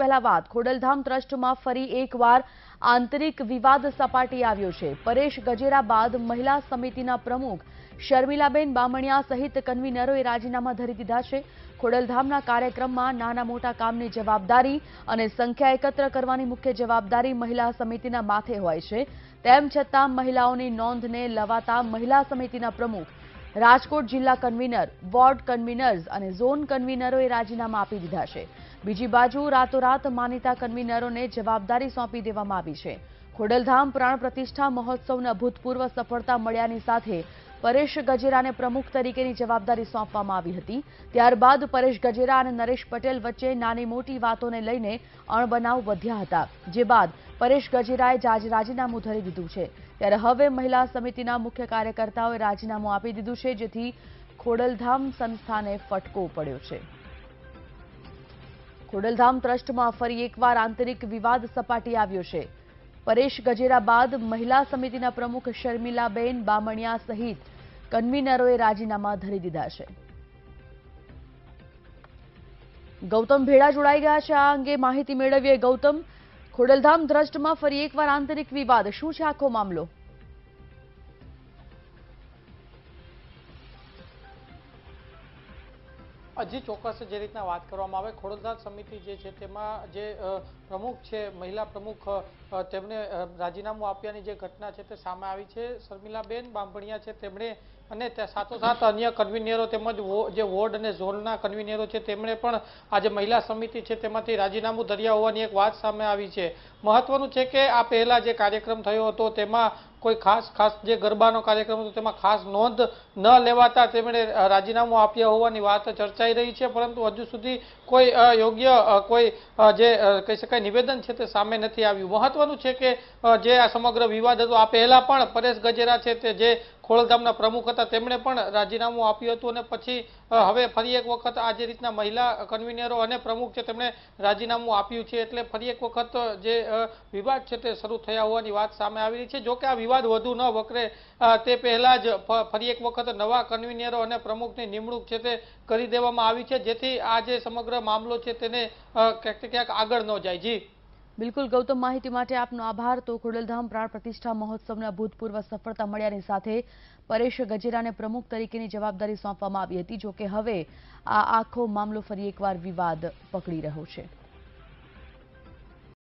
પહેલા ખોડલધામ ટ્રસ્ટમાં ફરી એકવાર આંતરિક વિવાદ સપાટી આવ્યો છે. પરેશ ગજેરા બાદ મહિલા સમિતિના પ્રમુખ શર્મિલાબેન બામણિયા સહિત કન્વીનરોએ રાજીનામા ધરી દીધા છે. ખોડલધામના કાર્યક્રમમાં નાના મોટા કામની જવાબદારી અને સંખ્યા એકત્ર કરવાની મુખ્ય જવાબદારી મહિલા સમિતિના માથે હોય છે. તેમ છતાં મહિલાઓની નોંધને લવાતા મહિલા સમિતિના પ્રમુખ રાજકોટ જિલ્લા કન્વીનર, વોર્ડ કન્વીનર્સ અને ઝોન કન્વીનરોએ રાજીનામા આપી દીધા છે. બીજી બાજુ રાતોરાત માનીતા કન્વીનરોને જવાબદારી સોંપી દેવામાં આવી છે. ખોડલધામ પ્રાણ પ્રતિષ્ઠા મહોત્સવને અભૂતપૂર્વ સફળતા મળ્યાની સાથે પરેશ ગજેરાને પ્રમુખ તરીકેની જવાબદારી સોંપવામાં આવી હતી. ત્યારબાદ પરેશ ગજેરા અને નરેશ પટેલ વચ્ચે નાની મોટી વાતોને લઈને અણબનાવ વધ્યા હતા, જે બાદ પરેશ ગજેરાએ આજ રાજીનામું ધરી દીધું છે. ત્યારે હવે મહિલા સમિતિના મુખ્ય કાર્યકર્તાઓએ રાજીનામું આપી દીધું છે, જેથી ખોડલધામ સંસ્થાને ફટકો પડ્યો છે. ખોડલધામ ટ્રસ્ટમાં ફરી એકવાર આંતરિક વિવાદ સપાટી આવ્યો છે. પરેશ ગજેરા બાદ મહિલા સમિતિના પ્રમુખ શર્મિલાબેન બામણિયા સહિત કન્વીનરોએ રાજીનામા ધરી દીધા છે. ગૌતમ ભેડા જોડાઈ ગયા છે. આ અંગે માહિતી મેળવીએ ગૌતમ. ખોડલધામ ટ્રસ્ટમાં ફરી એકવાર આંતરિક વિવાદ. શું છે આખો મામલો? હજી ચોક્કસ જે રીતના વાત કરવામાં આવે ખોડલધામ સમિતિ જે છે તેમાં જે પ્રમુખ છે, મહિલા પ્રમુખ તેમણે રાજીનામું આપ્યાની જે ઘટના છે તે સામે આવી છે. શર્મિલાબેન બાંભણિયા છે તેમણે અને સાથોસાથ અન્ય કન્વીનરો તેમજ જે વોર્ડ અને ઝોનના કન્વીનરો છે તેમણે પણ આ જે મહિલા સમિતિ છે તેમાંથી રાજીનામું ધર્યા હોવાની એક વાત સામે આવી છે. મહત્વનું છે કે આ પહેલા જે કાર્યક્રમ થયો હતો તેમાં કોઈ ખાસ ખાસ જે ગરબાનો કાર્યક્રમ હતો, તેમાં ખાસ નોંધ ન લેવાતા તેમણે રાજીનામું આપ્યા હોવાની વાત ચર્ચાઈ રહી છે, પરંતુ હજુ સુધી કોઈ યોગ્ય કોઈ જે કહી શકાય, નિવેદન છે તે સામે નથી આવ્યું. મહત્વનું છે કે જે આ સમગ્ર વિવાદ હતો, આ પહેલાં પણ પરેશ ગજેરા છે તે જે ખોળધામના પ્રમુખ હતા. તેમણે પણ રાજીનામું આપ્યું હતું અને પછી હવે ફરી એક વખત આ જે રીતના મહિલા કન્વીનરો અને પ્રમુખ છે, તેમણે રાજીનામું આપ્યું છે. એટલે ફરી એક વખત જે વિવાદ છે તે શરૂ થયા હોવાની વાત સામે આવી રહી છે. જો કે આ વિવાદ વધુ ન વકરે તે પહેલાં જ ફરી એક વખત નવા કન્વીનરો અને પ્રમુખની નિમણૂક છે તે કરી દેવામાં આવી છે. જેથી આ જે સમગ્ર મામલો છે તેને ક્યાંક ક્યાંક આગળ ન જાય. જી. બિલકુલ, ગૌતમ માહિતી માટે આપનો આભાર. તો ખોડલધામ પ્રાણ પ્રતિષ્ઠા મહોત્સવને અભૂતપૂર્વ સફળતા મળ્યાની સાથે પરેશ ગજેરાને પ્રમુખ તરીકેની જવાબદારી સોંપવામાં આવી હતી, જોકે હવે આ આખો મામલો ફરી એકવાર વિવાદ પકડી રહ્યો છે.